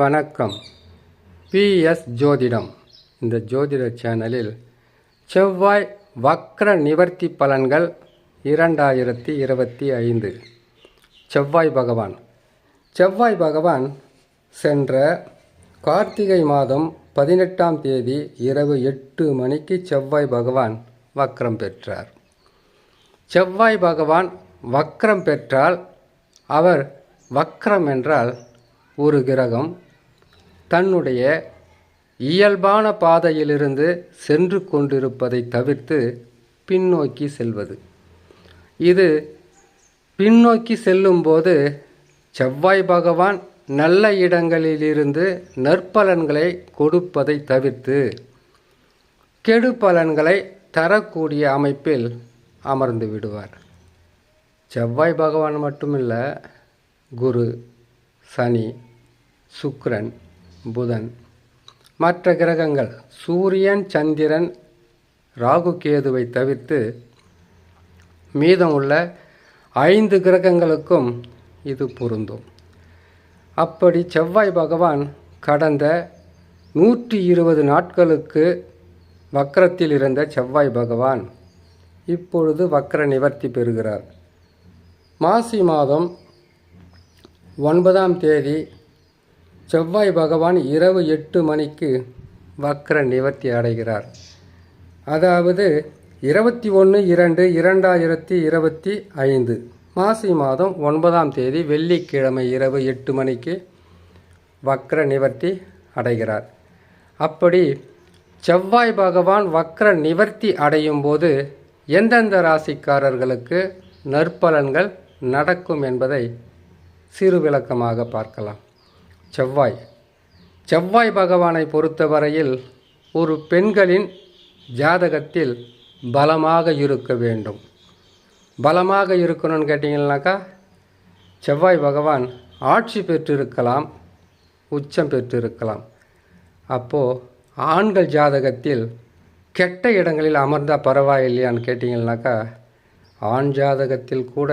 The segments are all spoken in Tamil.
வணக்கம். பிஎஸ் ஜோதிடம். இந்த ஜோதிட சேனலில் செவ்வாய் வக்ர நிவர்த்தி பலன்கள் இரண்டாயிரத்தி இருபத்தி ஐந்து. செவ்வாய் பகவான். செவ்வாய் பகவான் சென்ற கார்த்திகை மாதம் பதினெட்டாம் தேதி இரவு எட்டு மணிக்கு செவ்வாய் பகவான் வக்ரம் பெற்றார். செவ்வாய் பகவான் வக்ரம் பெற்றால் அவர் வக்ரம் என்றால் ஒரு கிரகம் தன்னுடைய இயல்பான பாதையிலிருந்து சென்று கொண்டிருப்பதை தவிர்த்து பின்னோக்கி செல்வது. இது பின்னோக்கி செல்லும்போது செவ்வாய் பகவான் நல்ல இடங்களிலிருந்து நற்பலன்களை கொடுப்பதை தவிர்த்து கெடு பலன்களை தரக்கூடிய அமைப்பில் அமர்ந்து விடுவார். செவ்வாய் பகவான் மட்டுமில்ல குரு சனி சுக்ரன் புதன். மற்ற கிரகங்கள் சூரியன் சந்திரன் ராகு கேதுவை தவிர்த்து உள்ள ஐந்து கிரகங்களுக்கும் இது பொருந்தும். அப்படி செவ்வாய் பகவான் கடந்த நூற்றி இருபது நாட்களுக்கு வக்கரத்தில் இருந்த செவ்வாய் பகவான் இப்பொழுது வக்கர நிவர்த்தி பெறுகிறார். மாசி மாதம் ஒன்பதாம் தேதி செவ்வாய் பகவான் இரவு எட்டு மணிக்கு வக்ர நிவர்த்தி அடைகிறார். அதாவது இருபத்தி ஒன்று இரண்டு இரண்டாயிரத்தி இருபத்தி ஐந்து மாசி மாதம் ஒன்பதாம் தேதி வெள்ளிக்கிழமை இரவு எட்டு மணிக்கு வக்ர நிவர்த்தி அடைகிறார். அப்படி செவ்வாய் பகவான் வக்ர நிவர்த்தி அடையும் போது எந்தெந்த ராசிக்காரர்களுக்கு நற்பலன்கள் நடக்கும் என்பதை சிறு விளக்கமாக பார்க்கலாம். செவ்வாய். செவ்வாய் பகவானை பொறுத்தவரையில் ஒரு பெண்களின் ஜாதகத்தில் பலமாக இருக்க வேண்டும். பலமாக இருக்கணும்னு கேட்டிங்கன்னாக்கா செவ்வாய் பகவான் ஆட்சி பெற்றிருக்கலாம் உச்சம் பெற்றிருக்கலாம். அப்போது ஆண்கள் ஜாதகத்தில் கெட்ட இடங்களில் அமர்ந்தால் பரவாயில்லையான்னு கேட்டிங்கன்னாக்கா ஆண் ஜாதகத்தில் கூட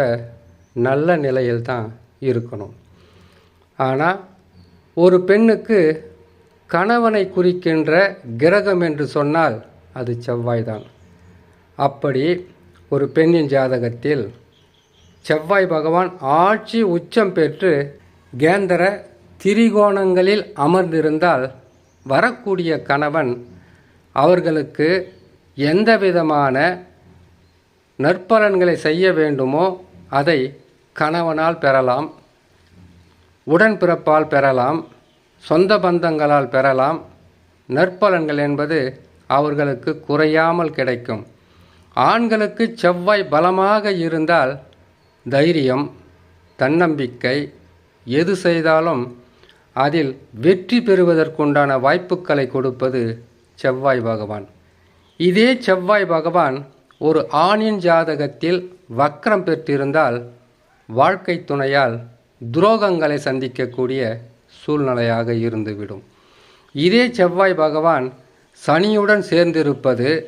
நல்ல நிலையில் தான் இருக்கணும். ஆனால் ஒரு பெண்ணுக்கு கணவனை குறிக்கின்ற கிரகம் என்று சொன்னால் அது செவ்வாய்தான். அப்படி ஒரு பெண்ணின் ஜாதகத்தில் செவ்வாய் பகவான் ஆட்சி உச்சம் பெற்று கேந்திர திரிகோணங்களில் அமர்ந்திருந்தால் வரக்கூடிய கணவன் அவர்களுக்கு எந்த விதமான நற்பலன்களை செய்ய வேண்டுமோ அதை கணவனால் பெறலாம். உடன்பிறப்பால் பெறலாம் சொந்த பந்தங்களால் பெறலாம். நற்பலன்கள் என்பது அவர்களுக்கு குறையாமல் கிடைக்கும். ஆண்களுக்கு செவ்வாய் பலமாக இருந்தால் தைரியம் தன்னம்பிக்கை எது செய்தாலும் அதில் வெற்றி பெறுவதற்குண்டான வாய்ப்புகளை கொடுப்பது செவ்வாய் பகவான். இதே செவ்வாய் பகவான் ஒரு ஆணின் ஜாதகத்தில் வக்ரம் பெற்றிருந்தால் வாழ்க்கை துணையால் துரோகங்களை சந்திக்கக்கூடிய சூழ்நிலையாக இருந்துவிடும். இதே செவ்வாய் பகவான் சனியுடன் சேர்ந்திருப்பது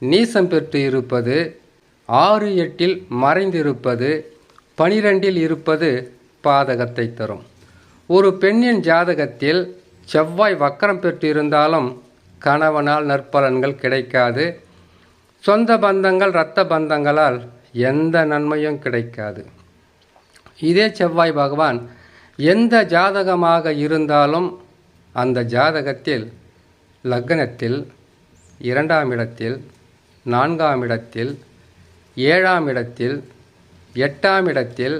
நீசம் பெற்று இருப்பது ஆறு எட்டில் மறைந்திருப்பது பனிரெண்டில் இருப்பது பாதகத்தை தரும். ஒரு பெண்ணின் ஜாதகத்தில் செவ்வாய் வக்கரம் பெற்றிருந்தாலும் கணவனால் நற்பலன்கள் கிடைக்காது. சொந்த பந்தங்கள் இரத்த பந்தங்களால் எந்த நன்மையும் கிடைக்காது. இதே செவ்வாய் பகவான் எந்த ஜாதகமாக இருந்தாலும் அந்த ஜாதகத்தில் லக்னத்தில் இரண்டாம் இடத்தில் நான்காம் இடத்தில் ஏழாம் இடத்தில் எட்டாம் இடத்தில்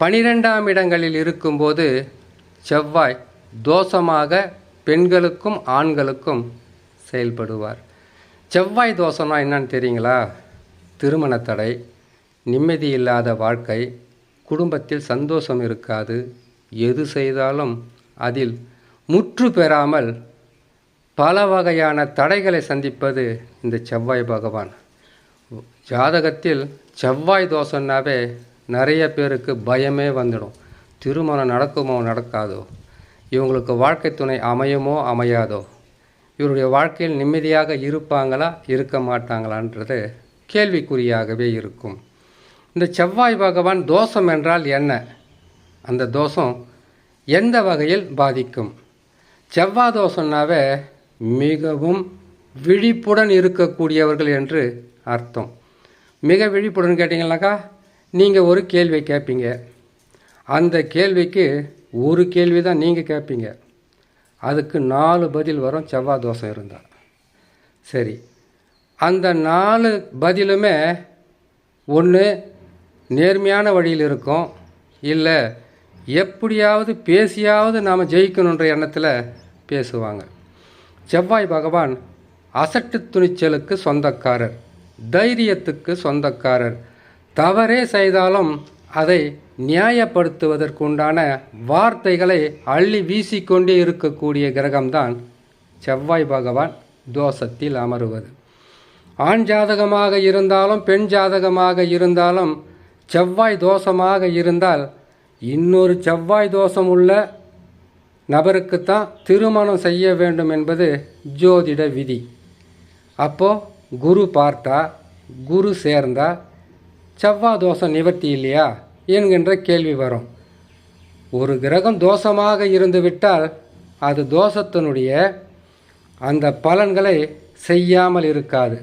பனிரெண்டாம் இடங்களில் இருக்கும்போது செவ்வாய் தோஷமாக பெண்களுக்கும் ஆண்களுக்கும் செயல்படுவார். செவ்வாய் தோஷம்னா என்னன்னு தெரியுங்களா? திருமண தடை நிம்மதி இல்லாத வாழ்க்கை குடும்பத்தில் சந்தோஷம் இருக்காது. எது செய்தாலும் அதில் முற்று பெறாமல் பல வகையான தடைகளை சந்திப்பது இந்த செவ்வாய் பகவான். ஜாதகத்தில் செவ்வாய் தோஷம்னாவே நிறைய பேருக்கு பயமே வந்துடும். திருமணம் நடக்குமோ நடக்காதோ? இவங்களுக்கு வாழ்க்கை துணை அமையுமோ அமையாதோ? இவருடைய வாழ்க்கையில் நிம்மதியாக இருப்பாங்களா இருக்க மாட்டாங்களான்றது கேள்விக்குறியாகவே இருக்கும். இந்த செவ்வாய் பகவான் தோஷம் என்றால் என்ன? அந்த தோஷம் எந்த வகையில் பாதிக்கும்? செவ்வாய் தோஷம்னாவே மிகவும் விழிப்புடன் இருக்கக்கூடியவர்கள் என்று அர்த்தம். மிக விழிப்புடன் கேட்டிங்கனாக்கா நீங்கள் ஒரு கேள்வி கேட்பீங்க அந்த கேள்விக்கு ஒரு கேள்வி தான் நீங்கள் கேட்பீங்க அதுக்கு நாலு பதில் வரும் செவ்வாய் தோஷம் இருந்தால் சரி. அந்த நாலு பதிலுமே ஒன்று நேர்மையான வழியில் இருக்கும். இல்லை எப்படியாவது பேசியாவது நாம் ஜெயிக்கணுன்ற எண்ணத்தில் பேசுவாங்க. செவ்வாய் பகவான் அசட்டு துணிச்சலுக்கு சொந்தக்காரர் தைரியத்துக்கு சொந்தக்காரர். தவறே செய்தாலும் அதை நியாயப்படுத்துவதற்குண்டான வார்த்தைகளை அள்ளி வீசிக்கொண்டே இருக்கக்கூடிய கிரகம்தான் செவ்வாய் பகவான் தோஷத்தில் அமருவது. ஆண் ஜாதகமாக இருந்தாலும் பெண் ஜாதகமாக இருந்தாலும் செவ்வாய் தோஷமாக இருந்தால் இன்னொரு செவ்வாய் தோஷம் உள்ள நபருக்குத்தான் திருமணம் செய்ய வேண்டும் என்பது ஜோதிட விதி. அப்போ குரு பார்த்தா குரு சேர்ந்தா செவ்வாய் தோஷம் நிவர்த்தி இல்லையா என்கின்ற கேள்வி வரும். ஒரு கிரகம் தோஷமாக இருந்துவிட்டால் அது தோஷத்தினுடைய அந்த பலன்களை செய்யாமல் இருக்காது.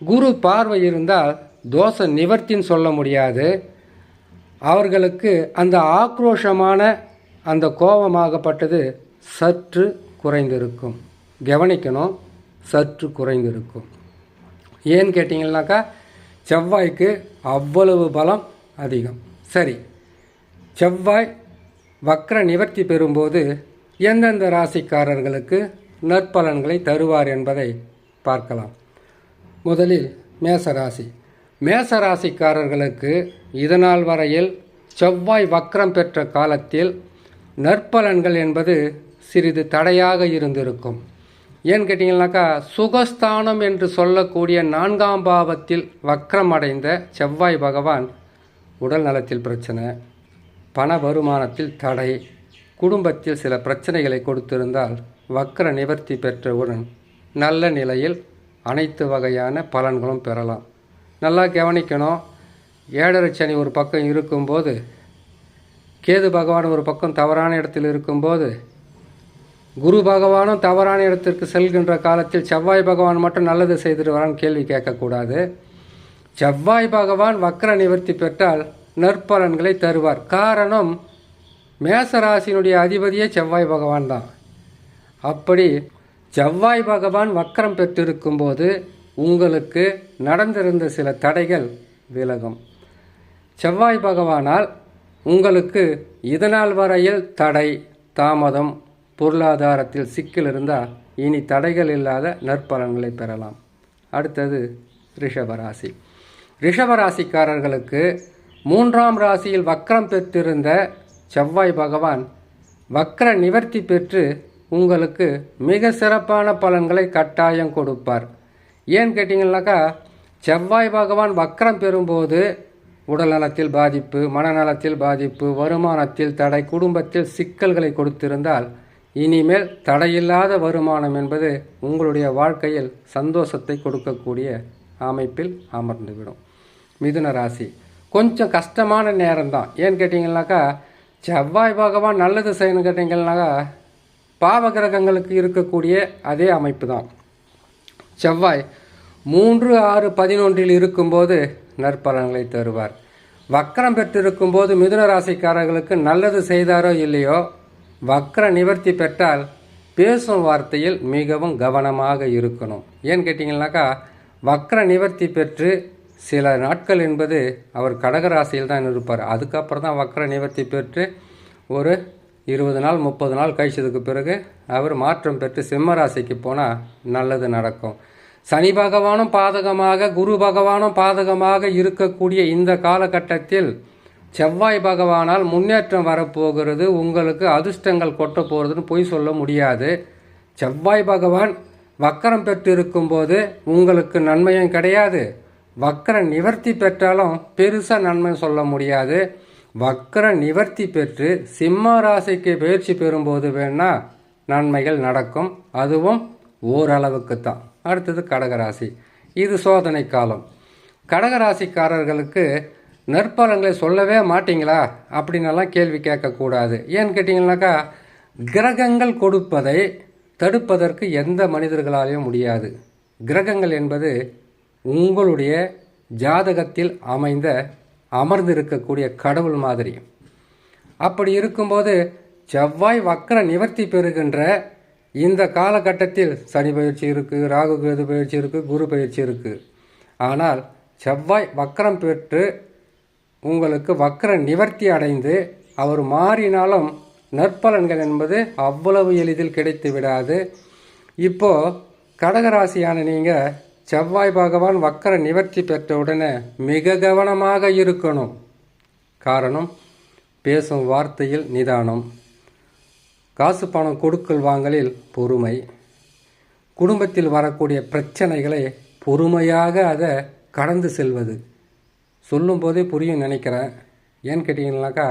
குரு பார்வை இருந்தால் தோஷ நிவர்த்தின்னு சொல்ல முடியாது. அவர்களுக்கு அந்த ஆக்ரோஷமான அந்த கோபமாகப்பட்டது சற்று குறைந்திருக்கும். கவனிக்கணும் சற்று குறைந்திருக்கும். ஏன்னு கேட்டிங்கன்னாக்கா செவ்வாய்க்கு அவ்வளவு பலம் அதிகம். சரி செவ்வாய் வக்ர நிவர்த்தி பெறும்போது எந்தெந்த ராசிக்காரர்களுக்கு நற்பலன்களை தருவார் என்பதை பார்க்கலாம். முதலில் மேசராசி. மேசராசிக்காரர்களுக்கு இதனால் வரையில் செவ்வாய் வக்ரம் பெற்ற காலத்தில் நற்பலன்கள் என்பது சிறிது தடையாக இருந்திருக்கும். ஏன்னு கேட்டிங்கனாக்கா சுகஸ்தானம் என்று சொல்லக்கூடிய நான்காம் பாவத்தில் வக்ரம் அடைந்த செவ்வாய் பகவான் உடல் நலத்தில் பிரச்சனை பண வருமானத்தில் தடை குடும்பத்தில் சில பிரச்சனைகளை கொடுத்திருந்தால் வக்ர நிவர்த்தி பெற்றவுடன் நல்ல நிலையில் அனைத்து வகையான பலன்களும் பெறலாம். நல்லா கவனிக்கணும். ஏழரை சனி ஒரு பக்கம் இருக்கும்போது கேது பகவான் ஒரு பக்கம் தவறான இடத்தில் இருக்கும்போது குரு பகவானும் தவறான இடத்திற்கு செல்கின்ற காலத்தில் செவ்வாய் பகவான் மட்டும் நல்லது செய்துட்டு வரான்னு கேள்வி கேட்கக்கூடாது. செவ்வாய் பகவான் வக்ர நிவர்த்தி பெற்றால் நற்பலன்களை தருவார். காரணம் மேசராசினுடைய அதிபதியே செவ்வாய் பகவான் தான். அப்படி செவ்வாய் பகவான் வக்ரம் பெற்றிருக்கும்போது உங்களுக்கு நடந்திருந்த சில தடைகள் விலகும். செவ்வாய் பகவானால் உங்களுக்கு இதனால் வரையில் தடை தாமதம் பொருளாதாரத்தில் சிக்கல் இருந்தால் இனி தடைகள் இல்லாத நற்பலன்களை பெறலாம். அடுத்தது ரிஷபராசி ரிஷபராசிக்காரர்களுக்கு மூன்றாம் ராசியில் வக்ரம் பெற்றிருந்த செவ்வாய் பகவான் வக்ர நிவர்த்தி பெற்று உங்களுக்கு மிக சிறப்பான பலன்களை கட்டாயம் கொடுப்பார். ஏன்னு கேட்டிங்கனாக்கா செவ்வாய் பகவான் வக்ரம் பெறும்போது உடல் நலத்தில் பாதிப்பு மனநலத்தில் பாதிப்பு வருமானத்தில் தடை குடும்பத்தில் சிக்கல்களை கொடுத்திருந்தால் இனிமேல் தடையில்லாத வருமானம் என்பது உங்களுடைய வாழ்க்கையில் சந்தோஷத்தை கொடுக்கக்கூடிய அமைப்பில் அமர்ந்துவிடும். மிதுன ராசி. கொஞ்சம் கஷ்டமான நேரம்தான். ஏன்னு கேட்டிங்கனாக்கா செவ்வாய் பகவான் நல்லது செய்யணும் கேட்டிங்கன்னாக்கா பாவ கிரகங்களுக்கு இருக்கக்கூடிய அதே அமைப்பு தான் செவ்வாய் மூன்று ஆறு பதினொன்றில் இருக்கும்போது நற்பலன்களை தருவார். வக்கரம் பெற்றிருக்கும்போது மிதுன ராசிக்காரர்களுக்கு நல்லது செய்தாரோ இல்லையோ வக்கர நிவர்த்தி பெற்றால் பேசும் வார்த்தையில் மிகவும் கவனமாக இருக்கணும். ஏன்னு கேட்டிங்கனாக்கா வக்கர நிவர்த்தி பெற்று சில நாட்கள் என்பது அவர் கடகராசியில் தான் இருப்பார். அதுக்கப்புறம் தான் வக்கர நிவர்த்தி பெற்று ஒரு இருபது நாள் முப்பது நாள் கழிச்சதுக்கு பிறகு அவர் மாற்றம் பெற்று சிம்மராசிக்கு போனால் நல்லது நடக்கும். சனி பகவானும் பாதகமாக குரு பகவானும் பாதகமாக இருக்கக்கூடிய இந்த காலகட்டத்தில் செவ்வாய் பகவானால் முன்னேற்றம் வரப்போகிறது. உங்களுக்கு அதிர்ஷ்டங்கள் கொட்ட போகிறதுன்னு பொய் சொல்ல முடியாது. செவ்வாய் பகவான் வக்கரம் பெற்று இருக்கும்போது உங்களுக்கு நன்மையும் கிடையாது. வக்கர நிவர்த்தி பெற்றாலும் பெருசாக நன்மை சொல்ல முடியாது. வக்கர நிவர்த்தி பெற்று சிம்ம ராசிக்கு பயிற்சி பெறும்போது வேணால் நன்மைகள் நடக்கும். அதுவும் ஓரளவுக்கு தான் அடுத்தது கடகராசி. இது சோதனை காலம். கடகராசிக்காரர்களுக்கு நற்பலன்களை சொல்லவே மாட்டீங்களா? அப்படின்னெல்லாம் கேள்வி கேட்கக்கூடாது. ஏன்னு கேட்டிங்கனாக்கா கிரகங்கள் கொடுப்பதை தடுப்பதற்கு எந்த மனிதர்களாலையும் முடியாது. கிரகங்கள் என்பது உங்களுடைய ஜாதகத்தில் அமைந்த அமர்ந்திருக்கக்கூடிய கடவுள் மாதிரி. அப்படி இருக்கும்போது செவ்வாய் வக்கர நிவர்த்தி பெறுகின்ற இந்த காலகட்டத்தில் சனி பயிற்சி இருக்குது ராகு கேது பயிற்சி இருக்குது குரு பயிற்சி இருக்குது ஆனால் செவ்வாய் வக்கரம் பெற்று உங்களுக்கு வக்கர நிவர்த்தி அடைந்து அவர் மாறினாலும் நற்பலன்கள் என்பது அவ்வளவு எளிதில் கிடைத்து விடாது. இப்போது கடகராசியான நீங்கள் செவ்வாய் பகவான் வக்கர நிவர்த்தி பெற்ற உடனே மிக கவனமாக இருக்கணும். காரணம் பேசும் வார்த்தையில் நிதானம். காசு பணம் கொடுக்கல் வாங்கலில் பொறுமை. குடும்பத்தில் வரக்கூடிய பிரச்சனைகளை பொறுமையாக அதை கடந்து செல்வது. சொல்லும்போதே புரியும் நினைக்கிறேன். ஏன்னு கேட்டிங்கனாக்கா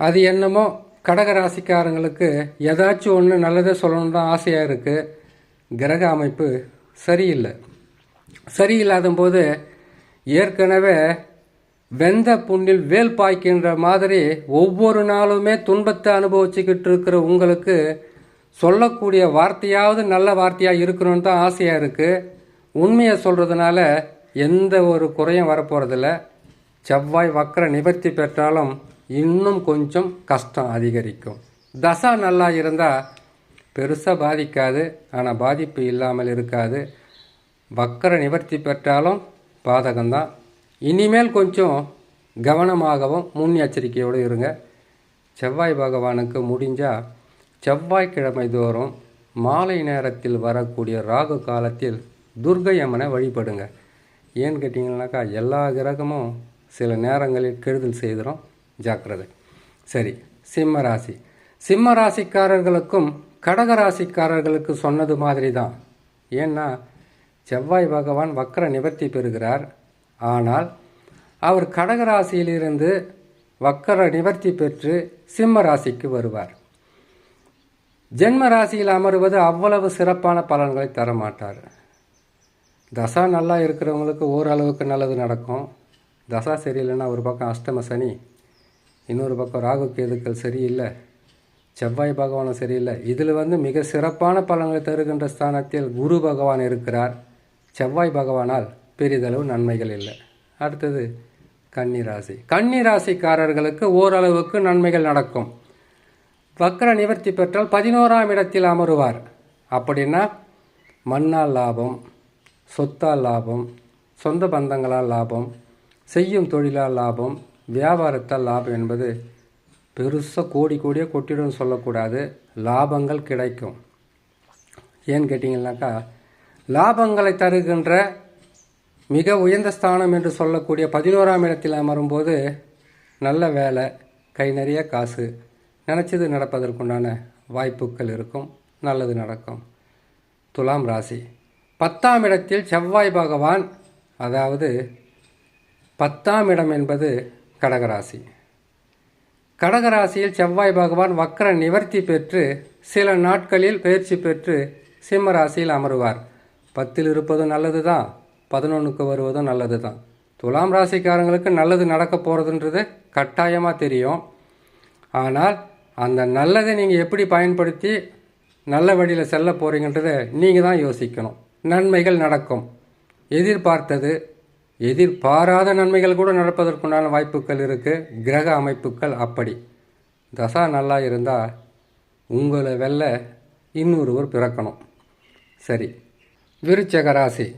அது என்னமோ கடக ராசிக்காரங்களுக்கு ஏதாச்சும் ஒன்று நல்லதே சொல்லணும் தான் ஆசையாக இருக்குது கிரக அமைப்பு சரியில்லை. சரியில்லாத போது ஏற்கனவே வெந்த புண்ணில் வேல் பாய்க்கின்ற மாதிரி ஒவ்வொரு நாளுமே துன்பத்தை அனுபவிச்சுக்கிட்டு இருக்கிற உங்களுக்கு சொல்லக்கூடிய வார்த்தையாவது நல்ல வார்த்தையாக இருக்கணும்னு தான் ஆசையாக இருக்குது உண்மையை சொல்கிறதுனால எந்த ஒரு குறையும் வரப்போகிறதில்ல செவ்வாய் வக்கர நிவர்த்தி பெற்றாலும் இன்னும் கொஞ்சம் கஷ்டம் அதிகரிக்கும். தசா நல்லா இருந்தால் பெருசாக பாதிக்காது ஆனால் பாதிப்பு இல்லாமல் இருக்காது. வக்கர நிவர்த்தி பெற்றாலும் பாதகம்தான். இனிமேல் கொஞ்சம் கவனமாகவும் முன் எச்சரிக்கையோடு இருங்க. செவ்வாய் பகவானுக்கு முடிஞ்சால் செவ்வாய்க்கிழமை தோறும் மாலை நேரத்தில் வரக்கூடிய ராகு காலத்தில் துர்கை அம்மனை வழிபடுங்க. ஏன்னு கேட்டிங்கனாக்கா எல்லா கிரகமும் சில நேரங்களில் கெடுதல் செய்திடும். ஜாக்கிரதை. சரி சிம்ம ராசி. சிம்ம ராசிக்காரர்களுக்கும் கடக ராசிக்காரர்களுக்கு சொன்னது மாதிரி தான் ஏன்னா செவ்வாய் பகவான் வக்கர நிவர்த்தி பெறுகிறார். ஆனால் அவர் கடக ராசியிலிருந்து வக்கர நிவர்த்தி பெற்று சிம்ம ராசிக்கு வருவார். ஜென்ம ராசியில் அமருவது அவ்வளவு சிறப்பான பலன்களை தர மாட்டார் தசா நல்லா இருக்கிறவங்களுக்கு ஓரளவுக்கு நல்லது நடக்கும். தசா சரியில்லைன்னா ஒரு பக்கம் அஷ்டம சனி இன்னொரு பக்கம் ராகு கேதுக்கள் சரியில்லை. செவ்வாய் பகவானும் சரியில்லை. இதில் வந்து மிக சிறப்பான பலன்களை தருகின்ற ஸ்தானத்தில் குரு பகவான் இருக்கிறார். செவ்வாய் பகவானால் பெரிதளவு நன்மைகள் இல்லை. அடுத்தது கன்னிராசி கன்னிராசிக்காரர்களுக்கு ஓரளவுக்கு நன்மைகள் நடக்கும். வக்கர நிவர்த்தி பெற்றால் பதினோராம் இடத்தில் அமருவார். அப்படின்னா மண்ணால் லாபம் சொத்தால் லாபம் சொந்த பந்தங்களால் லாபம் செய்யும் தொழிலால் லாபம் வியாபாரத்தால் லாபம் என்பது பெருசாக கோடி கோடியாக கொட்டிடும் சொல்லக்கூடாது. லாபங்கள் கிடைக்கும். ஏன்னு கேட்டிங்கனாக்கா லாபங்களை தருகின்ற மிக உயர்ந்த ஸ்தானம் என்று சொல்லக்கூடிய பதினோராம் இடத்தில் அமரும்போது நல்ல வேலை கை நிறைய காசு. நினச்சது நடப்பதற்குண்டான வாய்ப்புகள் இருக்கும் நல்லது நடக்கும். துலாம் ராசி. பத்தாம் இடத்தில் செவ்வாய் பகவான் அதாவது பத்தாம் இடம் என்பது கடகராசி. கடகராசியில் செவ்வாய் பகவான் வக்கர நிவர்த்தி பெற்று சில நாட்களில் பயிற்சி பெற்று சிம்ம ராசியில் அமருவார். பத்தில் இருப்பதும் நல்லது தான் பதினொன்றுக்கு வருவதும் நல்லது தான் துலாம் ராசிக்காரங்களுக்கு நல்லது நடக்க போகிறதுன்றது கட்டாயமாக தெரியும். ஆனால் அந்த நல்லதை நீங்கள் எப்படி பயன்படுத்தி நல்ல வழியில் செல்ல போகிறீங்கன்றதை நீங்கள் தான் யோசிக்கணும். நன்மைகள் நடக்கும். எதிர்பார்த்தது எதிர்பாராத நன்மைகள் கூட நடப்பதற்குண்டான வாய்ப்புகள் இருக்குது கிரக அமைப்புகள் அப்படி. தசா நல்லா இருந்தால் உங்களை வெல்ல இன்னொருவர் பிறக்கணும். சரி. விருச்சக ராசி.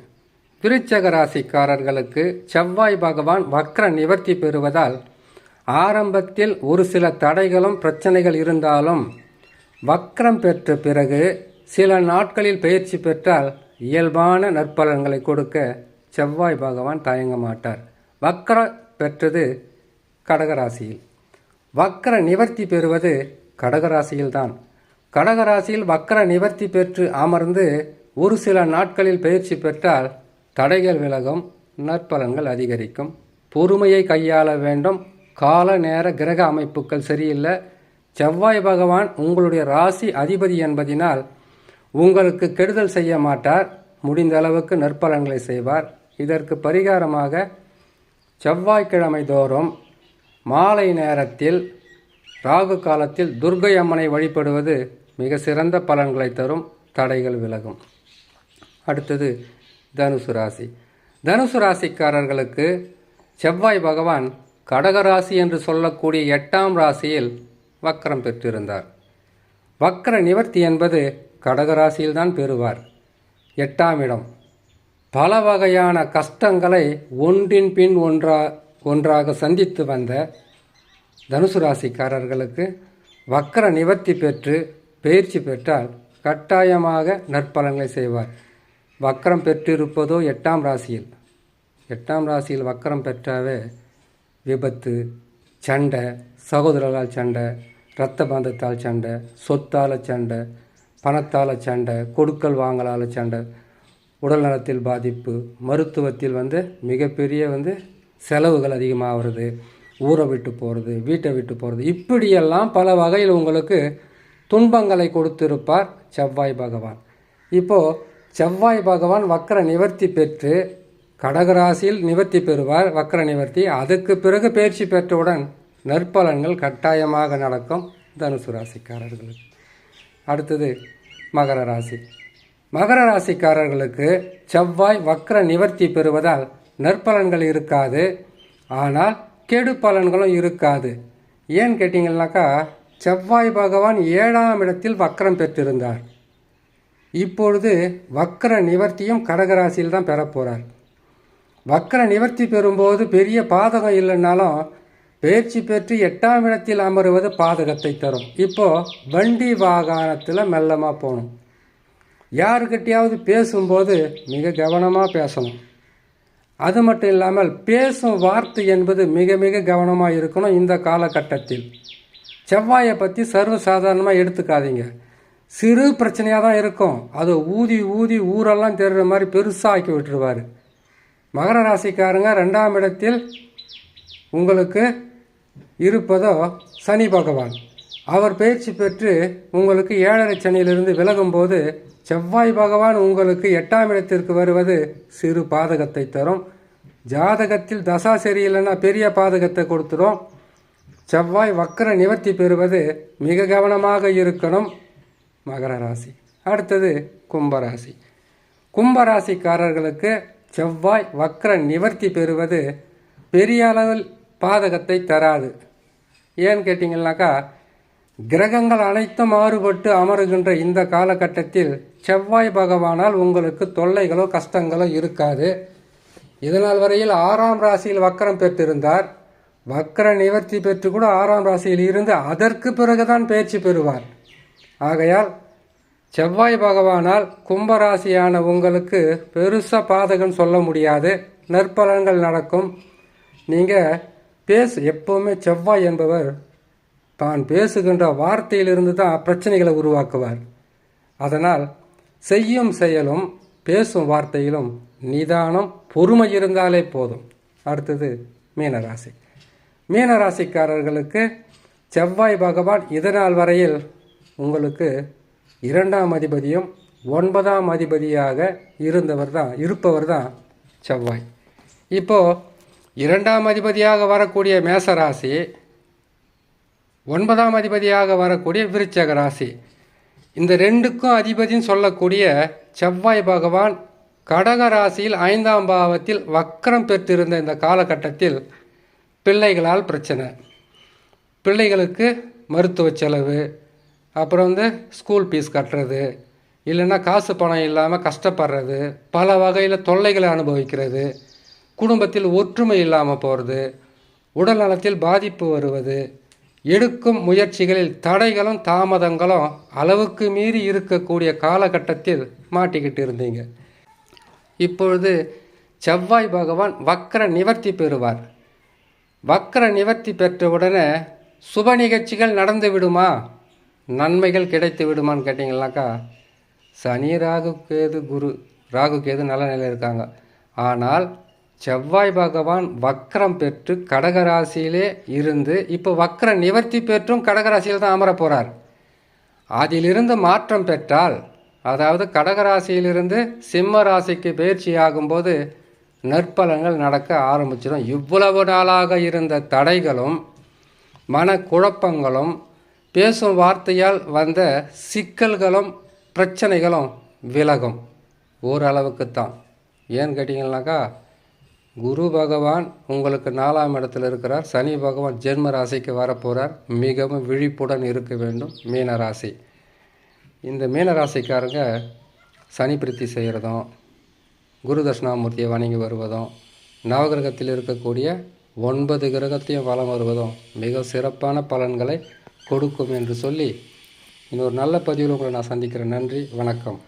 விருச்சக ராசிக்காரர்களுக்கு செவ்வாய் பகவான் வக்ர நிவர்த்தி பெறுவதால் ஆரம்பத்தில் ஒரு சில தடைகளும் பிரச்சனைகள் இருந்தாலும் வக்ரம் பெற்ற பிறகு சில நாட்களில் பயிற்சி பெற்றால் இயல்பான நற்பலன்களை கொடுக்க செவ்வாய் பகவான் தயங்க மாட்டார். வக்ர பெற்றது கடகராசியில். வக்ர நிவர்த்தி பெறுவது கடகராசியில்தான். கடகராசியில் வக்ர நிவர்த்தி பெற்று அமர்ந்து ஒரு சில நாட்களில் பயிற்சி பெற்றால் தடைகள் விலகும் நற்பலன்கள் அதிகரிக்கும். பொறுமையை கையாள வேண்டும். கால நேர கிரக அமைப்புகள் சரியில்லை. செவ்வாய் பகவான் உங்களுடைய ராசி அதிபதி என்பதினால் உங்களுக்கு கெடுதல் செய்ய மாட்டார். முடிந்த அளவுக்கு நற்பலன்களை செய்வார். இதற்கு பரிகாரமாக செவ்வாய்க்கிழமை தோறும் மாலை நேரத்தில் ராகு காலத்தில் துர்க்கை அம்மனை வழிபடுவது மிக சிறந்த பலன்களை தரும் தடைகள் விலகும். அடுத்தது தனுசு ராசி. தனுசு ராசிக்காரர்களுக்கு செவ்வாய் பகவான் கடகராசி என்று சொல்லக்கூடிய எட்டாம் ராசியில் வக்கரம் பெற்றிருந்தார். வக்கர நிவர்த்தி என்பது கடகராசியில்தான் பெறுவார். எட்டாம் இடம். பல வகையான கஷ்டங்களை ஒன்றின் பின் ஒன்றா ஒன்றாக சந்தித்து வந்த தனுசு ராசிக்காரர்களுக்கு வக்கர நிவர்த்தி பெற்று பயிற்சி பெற்றால் கட்டாயமாக நற்பலன்களை செய்வார். வக்கரம் பெற்றிருப்பதோ எட்டாம் ராசியில். எட்டாம் ராசியில் வக்கரம் பெற்றாவே விபத்து சண்டை சகோதரர்களால் சண்டை இரத்த பந்தத்தால் சண்டை சொத்தால் சண்டை பணத்தால் சண்டை கொடுக்கல் வாங்கலால் சண்டை உடல் நலத்தில் பாதிப்பு மருத்துவத்தில் வந்து மிகப்பெரிய வந்து செலவுகள் அதிகமாகிறது ஊரை விட்டு போகிறது வீட்டை விட்டு போகிறது இப்படியெல்லாம் பல வகையில் உங்களுக்கு துன்பங்களை கொடுத்திருப்பார் செவ்வாய் பகவான். இப்போது செவ்வாய் பகவான் வக்கர நிவர்த்தி பெற்று கடகராசியில் நிவர்த்தி பெறுவார் வக்கர நிவர்த்தி. அதுக்கு பிறகு பயிற்சி பெற்றவுடன் நற்பலன்கள் கட்டாயமாக நடக்கும் தனுசு ராசிக்காரர்களுக்கு. அடுத்தது மகர ராசி. மகர ராசிக்காரர்களுக்கு செவ்வாய் வக்ர நிவர்த்தி பெறுவதால் நற்பலன்கள் இருக்காது. ஆனால் கெடு பலன்களும் இருக்காது. ஏன் கேட்டிங்கன்னாக்கா செவ்வாய் பகவான் ஏழாம் இடத்தில் வக்ரம் பெற்றிருந்தார். இப்பொழுது வக்ர நிவர்த்தியும் கடகராசியில் தான் பெறப்போகிறார் வக்ர நிவர்த்தி பெறும்போது பெரிய பாதகம் இல்லைன்னாலும் பயிற்சி பெற்று எட்டாம் இடத்தில் அமருவது பாதகத்தை தரும். இப்போது வண்டி வாகனத்தில் மெல்லமாக போகணும். யாருக்கிட்டையாவது பேசும்போது மிக கவனமாக பேசணும். அது மட்டும் இல்லாமல் பேசும் வார்த்தை என்பது மிக மிக கவனமாக இருக்கணும் இந்த காலகட்டத்தில். செவ்வாயை பற்றி சர்வசாதாரணமாக எடுத்துக்காதீங்க. சிறு பிரச்சனையாக தான் இருக்கும். அதை ஊதி ஊதி ஊரெல்லாம் தெரிகிற மாதிரி பெருசாக ஆக்கி விட்டுருவார். மகர ராசிக்காரங்க ரெண்டாம் இடத்தில் உங்களுக்கு இருப்பதோ சனி பகவான். அவர் பயிற்சி பெற்று உங்களுக்கு ஏழரை சனியிலிருந்து விலகும்போது செவ்வாய் பகவான் உங்களுக்கு எட்டாம் இடத்திற்கு வருவது சிறு பாதகத்தை தரும். ஜாதகத்தில் தசா சரியில்லைன்னா பெரிய பாதகத்தை கொடுத்துரும். செவ்வாய் வக்கர நிவர்த்தி பெறுவது மிக கவனமாக இருக்கணும். மகர ராசி. அடுத்தது கும்பராசி. கும்பராசிக்காரர்களுக்கு செவ்வாய் வக்கர நிவர்த்தி பெறுவது பெரிய அளவில் பாதகத்தை தராது. ஏன்னு கேட்டிங்கன்னாக்கா கிரகங்கள் அனைத்தும் மாறுபட்டு அமருகின்ற இந்த காலகட்டத்தில் செவ்வாய் பகவானால் உங்களுக்கு தொல்லைகளோ கஷ்டங்களோ இருக்காது. இதனால் வரையில் ஆறாம் ராசியில் வக்கரம் பெற்றிருந்தார். வக்கர நிவர்த்தி பெற்று கூட ஆறாம் ராசியில் இருந்து அதற்கு பிறகுதான் பேச்சு பெறுவார். ஆகையால் செவ்வாய் பகவானால் கும்பராசியான உங்களுக்கு பெருசாக பாதகம் சொல்ல முடியாது. நற்பலன்கள் நடக்கும். நீங்கள் பேசு எப்போவுமே செவ்வாய் என்பவர் தான் பேசுகின்ற வார்த்தையிலிருந்து தான் பிரச்சனைகளை உருவாக்குவார். அதனால் செய்யும் செயலும் பேசும் வார்த்தையிலும் நிதானம் பொறுமை இருந்தாலே போதும். அடுத்தது மீனராசி. மீனராசிக்காரர்களுக்கு செவ்வாய் பகவான் இதனால் வரையில் உங்களுக்கு இரண்டாம் அதிபதியும் ஒன்பதாம் அதிபதியாக இருந்தவர் தான் இருப்பவர் தான் செவ்வாய். இப்போது இரண்டாம் அதிபதியாக வரக்கூடிய மேசராசி ஒன்பதாம் அதிபதியாக வரக்கூடிய விருச்சக ராசி. இந்த ரெண்டுக்கும் அதிபதின்னு சொல்லக்கூடிய செவ்வாய் பகவான் கடக ராசியில் ஐந்தாம் பாவத்தில் வக்கரம் பெற்றிருந்த இந்த காலகட்டத்தில் பிள்ளைகளால் பிரச்சனை. பிள்ளைகளுக்கு மருத்துவ செலவு அப்புறம் வந்து ஸ்கூல் ஃபீஸ் கட்டுறது இல்லைன்னா காசு பணம் இல்லாமல் கஷ்டப்படுறது பல வகையில் தொல்லைகளை அனுபவிக்கிறது. குடும்பத்தில் ஒற்றுமை இல்லாமல் போகிறது உடல் நலத்தில் பாதிப்பு வருவது எடுக்கும் முயற்சிகளில் தடைகளும் தாமதங்களும் அளவுக்கு மீறி இருக்கக்கூடிய காலகட்டத்தில் மாட்டிக்கிட்டு இருந்தீங்க. இப்பொழுது செவ்வாய் பகவான் வக்கர நிவர்த்தி பெறுவார். வக்கர நிவர்த்தி பெற்றவுடனே சுப நிகழ்ச்சிகள் நடந்து விடுமா? நன்மைகள் கிடைத்து விடுமான்னு கேட்டிங்கனாக்கா சனி ராகு கேது குரு ராகு கேது நல்ல நிலையில் இருக்காங்க. ஆனால் செவ்வாய் பகவான் வக்ரம் பெற்று கடகராசியிலே இருந்து இப்போ வக்ர நிவர்த்தி பெற்றும் கடகராசியில் தான் அமர போகிறார் அதிலிருந்து மாற்றம் பெற்றால் அதாவது கடகராசியிலிருந்து சிம்ம ராசிக்கு பயிற்சி ஆகும்போது நற்பலன்கள் நடக்க ஆரம்பிச்சிடும் இவ்வளவு நாளாக இருந்த தடைகளும் மனக்குழப்பங்களும் பேசும் வார்த்தையால் வந்த சிக்கல்களும் பிரச்சனைகளும் விலகும். ஓரளவுக்கு தான் ஏன்னு கேட்டிங்கன்னாக்கா குரு பகவான் உங்களுக்கு நாலாம் இடத்துல இருக்கிறார். சனி பகவான் ஜென்ம ராசிக்கு வரப்போகிறார் மிகவும் விழிப்புடன் இருக்க வேண்டும். மீன ராசி. இந்த மீன ராசிக்காரங்க சனி பிரித்தி செய்கிறதும் குரு தட்சிணாமூர்த்தியை வணங்கி வருவதும் நவகிரகத்தில் இருக்கக்கூடிய ஒன்பது கிரகத்தையும் வலம் வருவதும் மிக சிறப்பான பலன்களை கொடுக்கும் என்று சொல்லி இன்னொரு நல்ல பதிவில் உங்களை நான் சந்திக்கிறேன். நன்றி. வணக்கம்.